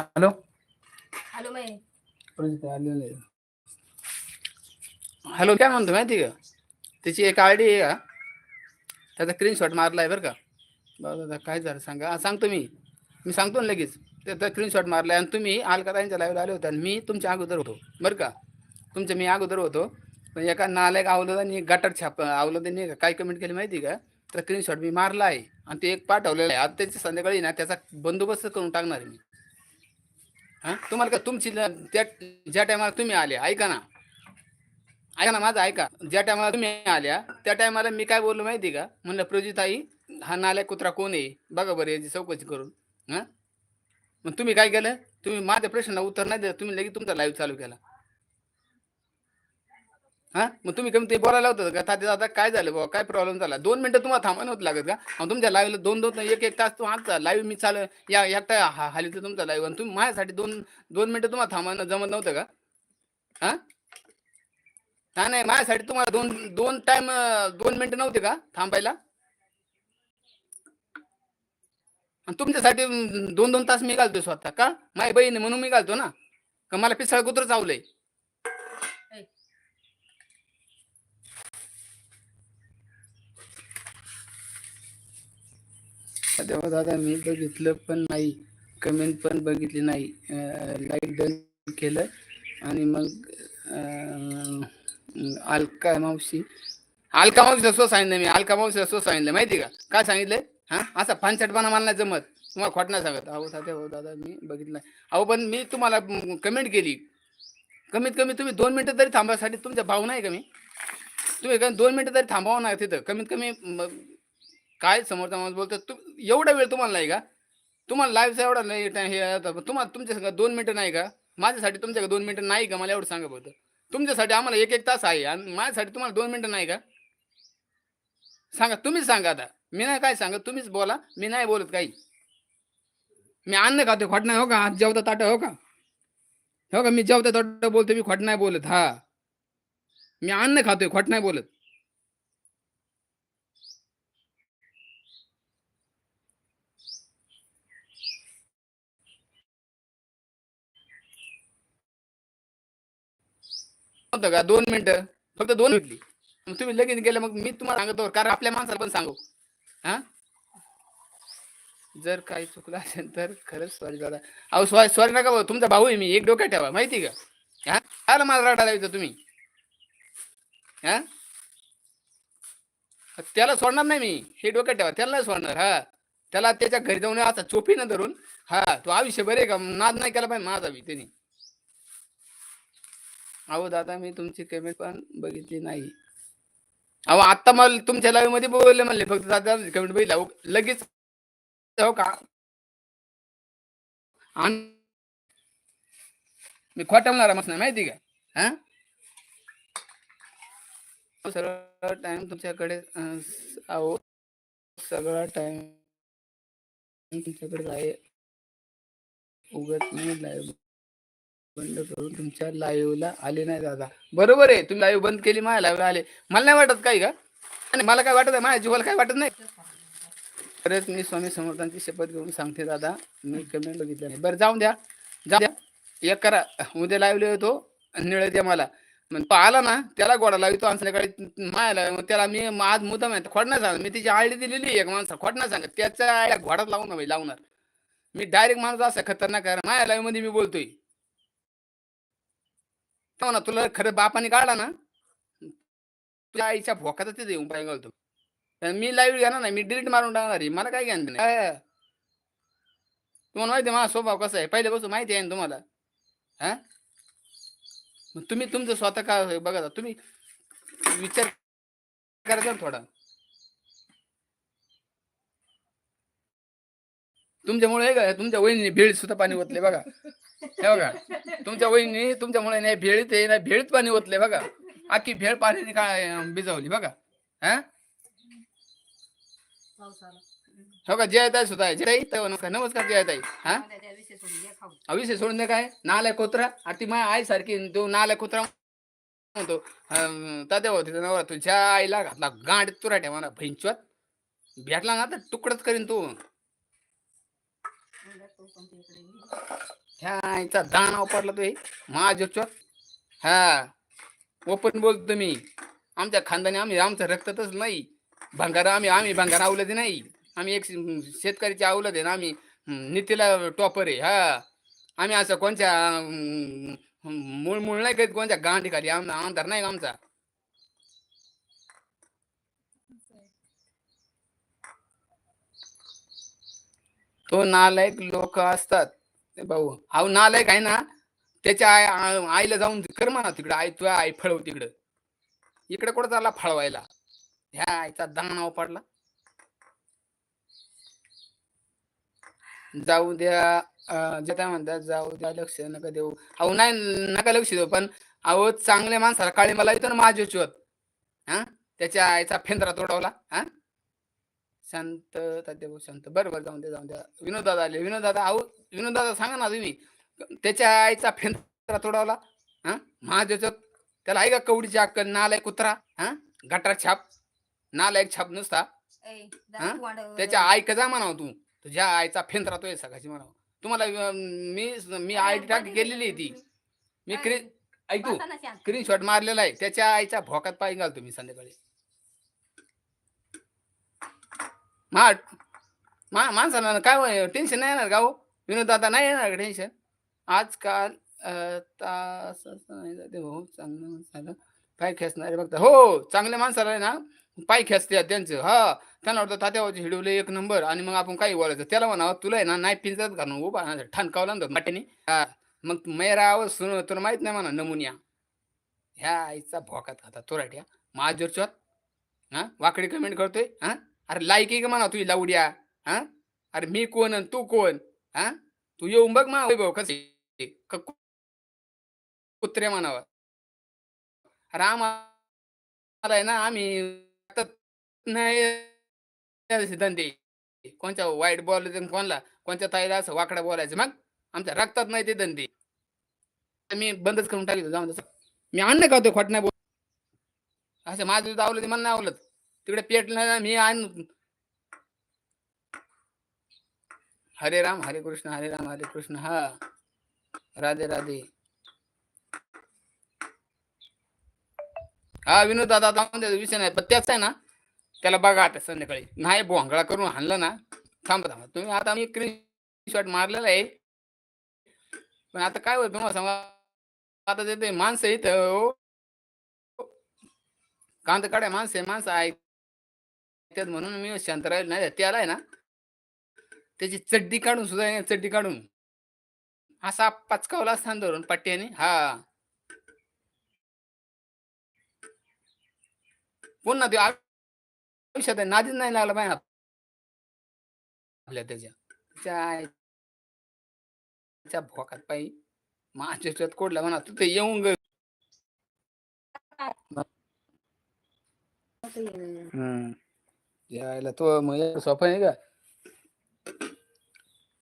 Hello? Hello मै hello काय म्हणतो माहिती का? त्याची एक आय डी आहे का? त्याचा स्क्रीनशॉट मारला आहे बरं का. बरं दादा काय झालं सांगा. सांगतो मी. मी सांगतो ना लगेच. त्याचा स्क्रीनशॉट मारला आहे आणि तुम्ही अलकाताईंच्या लाईव्हला आले होते आणि मी तुमच्या अगोदर होतो. बरं का? तुमच्या मी अगोदर होतो. पण एका नालायक आवलं गटार छाप आवलं त्यांनी काय कमेंट केली माहिती का? तर स्क्रीनशॉट मी मारला आहे आणि ते एक पाठवलेलं आहे. आज त्याची संध्याकाळी ना त्याचा बंदोबस्त करून टाकणार आहे मी. हां? तुम्हाला का तुमची त्या ज्या टायमाला तुम्ही आले ऐका ना. ऐका ना माझं ऐका. ज्या टायमाला तुम्ही आल्या त्या टायमाला मी काय बोललो माहिती का? म्हणलं प्रजिताई हा नाल्या कुत्रा कोण आहे? बघा बरं याची चौकशी करून. हां? मग तुम्ही काय केलं? तुम्ही माझ्या प्रश्नाला उत्तर नाही दिलं तुम्ही लगेच तुमचा लाईव्ह चालू केला. हा? मग तुम्ही कमी ते बोलायला होतं का? तात्या दादा काय झालं बाबा काय प्रॉब्लेम झाला? दोन मिनटं तुम्हाला थांबा नव्हतं लागत का? आणि तुमच्या लाईव्हला दोन दोन एक एक तास तुम्हाला लाईव्ह मी चाल या एकटा हा हालीचं तुमचा लाईव्ह आणि तुम्ही माझ्यासाठी दोन दोन मिनटं तुम्हाला थांबायला जमत नव्हतं का? हा? नाही नाही माझ्यासाठी तुम्हाला दोन दोन टाइम दोन मिनटं नव्हते का थांबायला? तुमच्यासाठी दोन दोन तास मी घालतो स्वतः का? माझी बहीण म्हणून मी घालतो ना? का मला पिसाळ कुत्र चावलंय? तेव्हा दादा मी बघितलं पण नाही कमेंट पण बघितली नाही. लाईक डन केलं आणि मग अलका मावशी अलका मावशी असं सांगितलं मी अलका मावशी असं सांगितलं माहिती का? काय सांगितलं? हां? असा पानचटपणा मला नाही जमत. तुम्हाला खोट नाही सांगत. अहो तात्या हो दादा मी बघितलं नाही. अहो पण मी तुम्हाला कमेंट केली. कमीत कमी तुम्ही दोन मिनटं तरी थांबासाठी तुमच्या भावना नाही का मी? तुम्ही दोन मिनटं तरी थांबावं ना तिथं. कमीत कमी काय समोरचा माणूस बोलतो तू एवढा वेळ तुम्हाला नाही का? तुम्हाला लाईफचा एवढा नाही हे आता तुम्हाला तुमच्या संग दोन मिनटं नाही का? माझ्यासाठी तुमच्याकडे दोन मिनटं नाही का? मला एवढं सांगा होतं तुमच्यासाठी आम्हाला एक एक तास आहे आणि माझ्यासाठी तुम्हाला दोन मिनटं नाही का? सांगा तुम्हीच सांगा आता. मी नाही काय सांगत तुम्हीच बोला. मी नाही बोलत काही. मी अन्न खातो खोट नाही हो का? आज जेवता ताट हो का? हो का? मी जेवता ताट बोलतो मी खोट नाही बोलत. हा. मी अन्न खातोय खोट नाही बोलत. होतं का? दोन मिनिटं. फक्त दोन भेटली मग तुम्ही लगेच गेलं मग मी तुम्हाला सांगतो कारण आपल्या माणसाला पण सांगू. हा? जर काही चुकलं असेल तर खरंच सॉरी दादा. अहो सॉरी सॉरी नका भाऊ. तुमचा भाऊ आहे मी. एक डोक्यात ठेवा. माहिती का? हा? आला मला रडा लावायचं तुम्ही. हा? त्याला सोडणार नाही मी. हे डोक्यात ठेवा. त्याला नाही सोडणार. हा. त्याला त्याच्या घरी जाऊन आता चोपीनं धरून हा तो आयुष्य बरे का? नाद नाही केला पाहिजे माझा बी त्यांनी. अहो दादा मी तुमची कमेंट पण बघितली नाही. अहो आता मला तुमच्या लाईव्हमध्ये बोलले म्हणले फक्त दादा कमेंट बघितला. लगेच हो का? मी खोटमणार म्हणणार मस्त माहिती का? हा? सगळा टाइम तुमच्याकडे अहो सगळा टाइम तुमच्याकडे आहे. उगत मी लाईव्ह बंद करून तुमच्या लाईव्हला आले नाही दादा. बरोबर आहे. तुम्ही लाईव्ह बंद केली माझ्या लाईव्हला आले. मला नाही वाटत काही का? आणि मला काय वाटत आहे? माझ्या जीवाला काय वाटत नाही? खरंच मी स्वामी समर्थांची शपथ घेऊन सांगते दादा. मी कमेंट बघितलं नाही. बरं जाऊन द्या. जाऊ द्या. एक करा. उद्या लाईव्हला येतो. निळ द्या मला. मग आला ना त्याला गोडा लावितो आणि संध्याकाळी मायाला मग त्याला मी आज मुद्दाम आहे. खोड नाही सांगत. मी तिची आयडी दिलेली एक माणसा खोड नाही सांगत. त्याच्या आळ्या घोडात लावून लावणार. मी डायरेक्ट माणूस असा खतरनाक माया लाईव्हमध्ये मी बोलतोय. तो ना तुला खरं बापाने काढला ना तुझ्या आईच्या भोकात तिथे येऊन पाय घालतो. मी लाईव्ह घेणार नाही मी डिलीट मारून टाकणार आहे मला काय घ्यान नाही काय? तुम्हाला माहिती आहे माझा स्वभाव कसा आहे? पहिल्यापासून माहिती आहे ना तुम्हाला? हा? मग तुम्ही तुमचं स्वतः का बघा तुम्ही विचार करायचा थोडा. तुमच्यामुळे हे तुमच्या वहिनी भेळीत सुद्धा पाणी ओतले बघा. हे बघा तुमच्या वहिनी तुमच्यामुळे नाही भेळीत आहे नाही भेळीत पाणी ओतले बघा. आखी भेळ पाण्याने काय भिजवली बघा. हा? हो का जयताई सुद्धा जय ताई नमस्कार जयताई. हा? विषय सोडून दे काय? नालाय कोत्रा. अरे ती माझ्या आई सारखी तो नालाय कोत्रा म्हणतो. अं, तात्या होती नवरा तुझ्या आईला घातला गांड तुराट्या मला भैंचवत भेटला ना तर तुकडच करीन तू. ह्याचा तो ह्या पडला तो हे हा. ओपन बोलतो मी आमच्या खानदानी आम्ही आमचं रक्तातच नाही. भंगार आम्ही आम्ही भंगार आवलत नाही. आम्ही एक शेतकऱ्याची आवलत आहे ना आम्ही नितीला टॉपर आहे. हा. आम्ही असं कोणत्या मूळ मूळ नाही करीत कोणत्या गांठी खाली आम आमदार नाही आमचा? तो नालायक लोक असतात. भाऊ. अहो नालायक आहे ना त्याच्या आई आईला जाऊन कर म्हणा तिकडं. आई तुझ्या आई फळव तिकडं इकडे. कुठं चालला फळवायला? ह्या आईचा दाना पडला जाऊ द्या जे काय म्हणतात जाऊ द्या लक्ष नका देऊ. अहो नाही नका लक्ष देऊ पण अहो चांगल्या माणसाला काळी मला येतो ना माझ्या हा? त्याच्या आईचा फेंदरा तोडवला. हा? शांत तात्याभाऊ शांत. बरं बरं जाऊन द्या जाऊन द्या. विनोद दादा आले. विनोद दादा अहो विनोद दादा सांगा ना तुम्ही. त्याच्या आईचा फेंदरा तोडवला. हा? माझ्या त्याला आहे का कवडीची अक्कल नालायक कुत्रा. हा? गटार छाप. नालायक छाप नुसता. हा? त्याच्या आई कजा म्हणाव तू. तुझ्या आईचा फेंदरा तो सकाळची म्हणाव. तुम्हाला मी मी आय टाक केलेली आहे ती. मी क्री ऐकू. स्क्रीनशॉट मारलेला आहे. त्याच्या आईच्या भोकात पाय घालतो मी संध्याकाळी. मा मा माणसाला काय टेन्शन नाही येणार का हो? विनोद आता नाही येणार का टेन्शन आजकाल तास नाही हो चांगलं माणसाला पाय खेचणारे बघता. हो चांगल्या माणसाला आहे ना पाय खेचते त्यांचं. हा त्यांना वाटतं तात्यावरचे हिडवले एक नंबर आणि मग आपण काही बोलायचं. त्याला म्हणावं तुला आहे ना नाही पिंजत घालून उभा ठणकावला ना माटेने. हा मग मेरा सुन तुला माहीत नाही म्हणा नमुन्या. ह्या आईचा भोकात खाता तोराट्या माझ्या हा वाकडी कमेंट करतोय हा? अरे लायकी का म्हणा तुझी लावड्या? हा? अरे मी कोण आणि तू कोण? हा? तू येऊन बघ मा वैभव कसे कुत्रे म्हणावं. अरे आम्हाला आहे ना आम्ही नाही धंदे. कोणत्या वाईट बोलायचं कोणला? कोणत्या ताईला असं वाकडा बोलायचं. मग आमच्या रक्तात नाही ते धंदे. मी बंदच करून टाकले. जाऊन तसं मी अन्न का होतो खोट नाही बोल असं माझं दूध आवलं ते मला नाही आवलत तिकडे पेट मी आण. हरे राम हरे कृष्ण हरे राम हरे कृष्ण हा. राधे राधे. हा विनोद दादा विषय नाही पण त्याच आहे ना त्याला बघा आता संध्याकाळी. नाही भोंगळा करून हाणलं ना थांबा थांबा. तुम्ही आता मी स्क्रीन शॉट मारलेला आहे. पण आता काय होत तुम्हाला सांगा? आता ते- माणसं इथं हो. कांत माणसं माणसं आहे. त्यात म्हणून मी शांत राहील नाही. त्याला आहे ना त्याची चड्डी काढून सुद्धा आहे चड्डी काढून. असा पचकावला स्थान धरून पट्ट्याने. हा. पुन्हा ते आयुष्यात आहे, नादीच नाही लागला पाहिजे आपल्या त्याच्या. त्याच्या भोकात पायी माझ्या कोडला म्हणा तू ते येऊन ग हम्म. Ya, él estuvo muy bien. Su apenas.